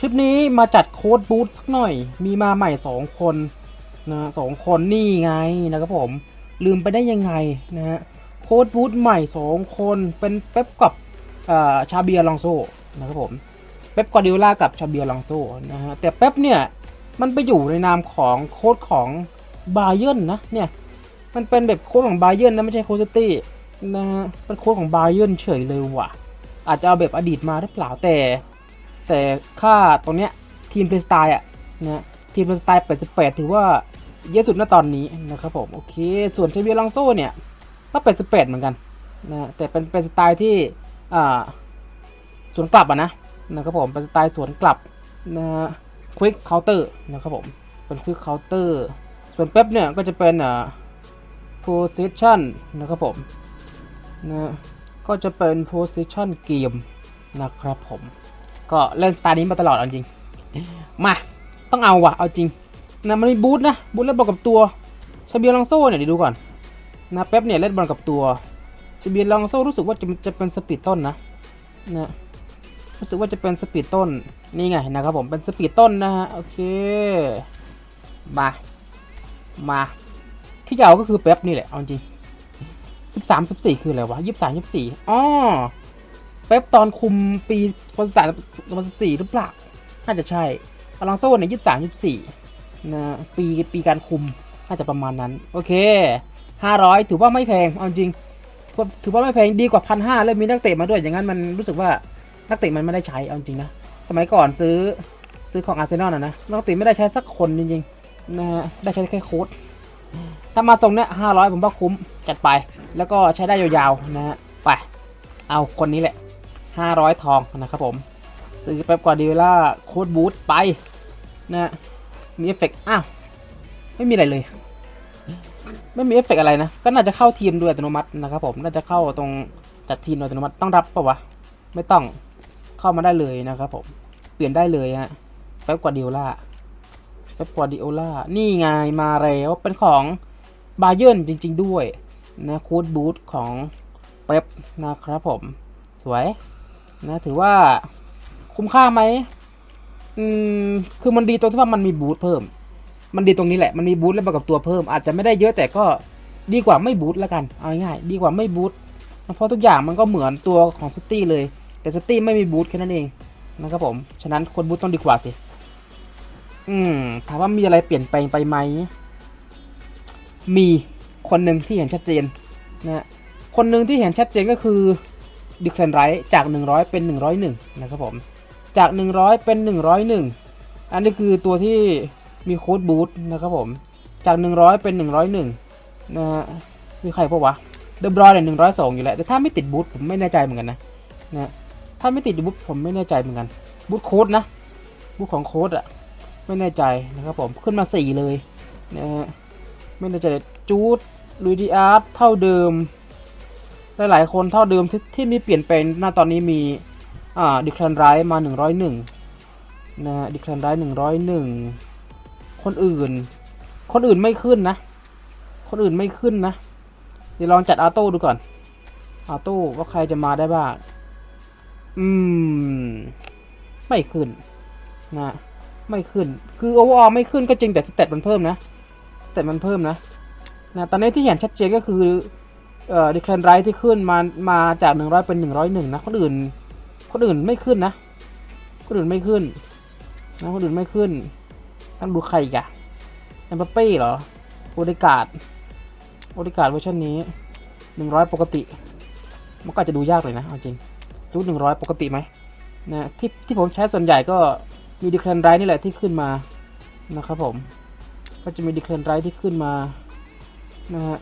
คลิปนี้มาจัดโค้ดบูทสักหน่อย มีมาใหม่ 2 คนนะสองคนนี่ไงนะครับผม ลืมไปได้ยังไงนะฮะโค้ดบูทใหม่ 2 คนเป็นเป๊ปกับอ่าชาเบียลองโซนะครับผมเป๊ปกวาร์ดิโอลากับชาเบียลองโซนะฮะแต่เป๊ปเนี่ยมันไปอยู่ในนามของโค้ดของบาเย r n นะเนี่ยมันเป็นแบบโค้ดของบาเย r n นะไม่ใช่โค้ดซิตี้นะฮะเป็นโค้ดของบาเย r n เฉยเลยว่ะ อาจจะเอาแบบอดีตมาหรือเปล่าแต่ แต่ค่าตรงเนี้ยทีมเพลย์สไตล์อะนะทีมเพลย์สไตล์88 ถือว่าเยอะสุดณตอนนี้นะครับผมโอเค ส่วนเชเบียลังโซ่เนี่ยก็88 เหมือนกันนะแต่เป็นเป็นสไตล์ที่อ่าสวนกลับอะนะนะครับผมเป็นสไตล์สวนกลับนะฮะควิกเคาน์เตอร์นะครับผมเป็นควิกเคาน์เตอร์ส่วนเป๊ปเนี่ยก็จะเป็นอ่า position นะครับผมนะก็จะเป็น position เกมนะครับผม ก็เล่นสไตล์นี้มาตลอดเอาจริง มาต้องเอาว่ะ เอาจริงนะมันมีบูทนะบูทเล่นบอลกับตัวชาเบียลองโซ่เนี่ยเดี๋ยวดูก่อนนะเป๊ปเนี่ยเล่นบอลกับตัวชาเบียลองโซ่รู้สึกว่าจะจะเป็นสปีดต้นนะนะรู้สึกว่าจะเป็นสปีดต้นนี่ไงนะครับผมเป็นสปีดต้นนะฮะโอเคมามาที่จะเอาก็คือเป๊ปนี่แหละเอาจริงสิบสามสิบสี่คืออะไรวะยี่สิบสามยี่สิบสี่อ๋อ เป๊ปตอนคุมปีสองพันสามสองพันสิบสี่หรือเปล่า น่าจะใช่อลังโซ่เนี่ยยี่สิบสามยี่สิบสี่นะปีปีการคุมน่าจะประมาณนั้น โอเคห้าร้อยถือว่าไม่แพง เอาจริง ถือว่าไม่แพงดีกว่าพันห้าแล้วมีนักเตะมาด้วย อย่างนั้นมันรู้สึกว่านักเตะมันไม่ได้ใช้ เอาจริงนะ สมัยก่อนซื้อซื้อของอาร์เซนอลนะนะนักเตะไม่ได้ใช้สักคนจริงๆนะฮะ ได้ใช้แค่โค้ดถ้ามาทรงเนี้ยห้าร้อยผมว่าคุ้ม จัดไป แล้วก็ใช้ได้ยาวๆนะฮะ ไป เอาคนนี้แหละ ห้าร้อยทองนะครับผม ซื้อเป๊ปกว่าดิโอล่าโคดบูทไปนะมีเอฟเฟกต์อ้าว ไม่มีอะไรเลย ไม่มีเอฟเฟกต์อะไรนะ ก็น่าจะเข้าทีมด้วยอัตโนมัตินะครับผม น่าจะเข้าตรงจัดทีมโดยอัตโนมัติต้องรับปะวะ ไม่ต้องเข้ามาได้เลยนะครับผม เปลี่ยนได้เลยฮะเป๊ปกวาร์ดิโอล่าเป๊ปกวาดิโอล่านี่ไงมาแล้วเป็นของบาเยิร์นจริง ๆ ด้วยนะโค้ดบูทของเป๊ปนะครับผม สวย นะถือว่าคุ้มค่าไหมอืมคือมันดีตรงที่ว่ามันมีบูทเพิ่ม มันดีตรงนี้แหละมันมีบูทแล้วประกับตัวเพิ่ม อาจจะไม่ได้เยอะแต่ก็ดีกว่าไม่บูทแล้วกันเอาง่ายดีกว่าไม่บูทเพราะทุกอย่างมันก็เหมือนตัวของซิตี้เลย แต่สตี้ไม่มีบูทแค่นั้นเองนะครับผมฉะนั้นคนบูทต้องดีกว่าสิอืมถามว่ามีอะไรเปลี่ยนแปลงไปไหมมีคนหนึ่งที่เห็นชัดเจนนะคนหนึ่งที่เห็นชัดเจนก็คือ ดิคแลนไรจาก 100 เป็น 101 นะครับผม จาก 100 เป็น 101 อันนี้คือตัวที่มีโค้ดบูทนะครับผม จาก 100 เป็น 101 นะฮะ มีใครพวกวะ เดบรอยเนี่ยหนึ่งร้อยสองอยู่แล้ว แต่ถ้าไม่ติดบูทผมไม่แน่ใจเหมือนกันนะ นะ ถ้าไม่ติดบูทผมไม่แน่ใจเหมือนกัน บูทโค้ดนะ บูทของโค้ดอะไม่แน่ใจนะครับผม ขึ้นมาสี่เลยนะฮะ ไม่แน่ใจจูดลุยดีอาร์ตเท่าเดิม หลายๆคนเท่าเดิมที่ที่มีเปลี่ยนแปลงหน้าตอนนี้มีอ่าดิคลันไรมาหนึ่งร้อยหนึ่งนะฮะดิคลันไรหนึ่งร้อยหนึ่งคนอื่น คนอื่นไม่ขึ้นนะ คนอื่นไม่ขึ้นนะ เดี๋ยวลองจัดออโต้ดูก่อนออโต้ว่าใครจะมาได้บ้างอืม ไม่ขึ้นนะไม่ขึ้น คือโอเวอร์ไม่ขึ้นก็จริงแต่สเตตมันเพิ่มนะ สเตตมันเพิ่มนะนะ ตอนนี้ที่เห็นชัดเจนก็คือ เอ่อดิคลนไรที่ขึ้นมามาจากหนึ่งร้อยเป็นหนึ่งร้อยหนึ่งนะคนอื่นคนอื่นไม่ขึ้นนะคนอื่นไม่ขึ้นนะคนอื่นไม่ขึ้น ต้องดูใครอีกอะเอ็มบัปเป้เหรอโอเดการ์ดบริการเวอร์ชันนี้หนึ่งร้อยปกติ มันก็จะดูยากเลยนะเอาจริงจุดหนึ่งร้อยปกติไหมนะที่ที่ผมใช้ส่วนใหญ่ก็มีดีคลนไรนี่แหละที่ขึ้นมานะครับผม ก็จะมีดีคลนไรที่ขึ้นมานะฮะ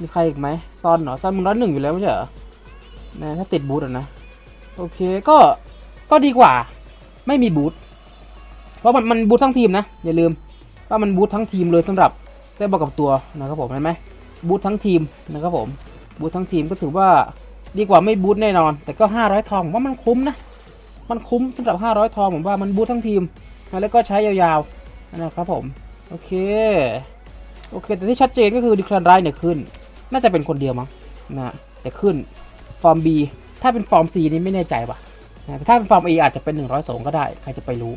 มีใครอีกไหมซอนเหรอซอนมึงร้อยหนึ่งอยู่แล้วไม่ใช่เหรอนะถ้าติดบูทอะนะ โอเคก็ก็ดีกว่า ไม่มีบูทเพราะมันมันบูททั้งทีมนะ อย่าลืมว่ามันบูททั้งทีมเลยสำหรับได้บอกกับตัวนะครับผมเห็นไหมบูททั้งทีมนะครับผมบูททั้งทีมก็ถือว่าดีกว่าไม่บูทแน่นอน แต่ก็ 500 ทองผมว่ามันคุ้มนะมันคุ้มสำหรับ 500 ทองผมว่ามันบูททั้งทีมนะแล้วก็ใช้ยาวๆนะครับผมโอเคโอเคแต่ที่ชัดเจนก็คือดิคลันไรเนี่ยขึ้น น่าจะเป็นคนเดียวมั้งนะแต่ขึ้นฟอร์ม B ถ้าเป็นฟอร์ม C นี่ไม่แน่ใจว่ะนะแต่ถ้าเป็นฟอร์ม A อาจจะเป็น 102 ก็ได้ ใครจะไปรู้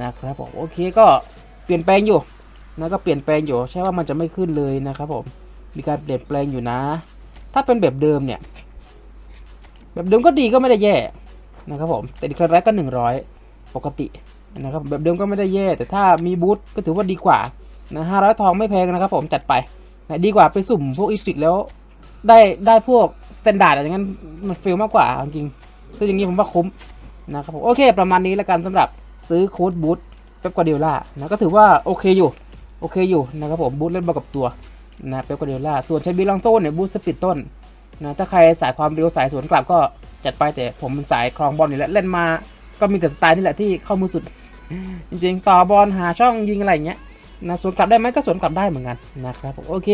นะครับผมโอเคก็เปลี่ยนแปลงอยู่นะก็เปลี่ยนแปลงอยู่ ใช่ว่ามันจะไม่ขึ้นเลยนะครับผมมีการเปลี่ยนแปลงอยู่นะ ถ้าเป็นแบบเดิมเนี่ย แบบเดิมก็ดีก็ไม่ได้แย่นะครับผมแต่ดิคลันไรก็ 100 ปกตินะครับแบบเดิมก็ไม่ได้แย่ แต่ถ้ามีบูทก็ถือว่าดีกว่านะ500ทองไม่แพงนะครับผมจัดไป นะดีกว่าไปสุ่มพวกอีพิกแล้ว ได้ได้พวกสแตนดาร์ดอะไรอย่างนั้นมันเฟลมากกว่าจริงซึ่งอย่างนี้ผมว่าคุ้มนะครับผมโอเค ประมาณนี้แล้วกันสำหรับซื้อโค้ดบูทเป๊ปกวาเดียล่านะก็ถือว่าโอเคอยู่โอเคอยู่นะครับผมบูทเล่นบอลกับตัวนะเป๊ปกวาเดียล่าส่วนใช้บีลองโซ่เนี่ยบูทสปีดต้นนะถ้าใครสายความเร็วสายสวนกลับก็จัดไปแต่ผมเป็นสายครองบอลนี่แหละเล่นมาก็มีแต่สไตล์นี่แหละที่เข้ามือสุด จริงๆ ต่อบอลหาช่องยิงอะไรอย่างเงี้ย นะสวนกลับได้ไหมก็สวนกลับได้เหมือนกันนะครับโอเค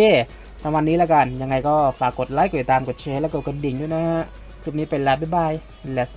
ประมาณนี้แล้วกัน ยังไงก็ฝากกดไลค์กดติดตามกดแชร์แล้วก็กดกระดิ่งด้วยนะฮะคลิปนี้เป็นลาบ๊ายบาย let's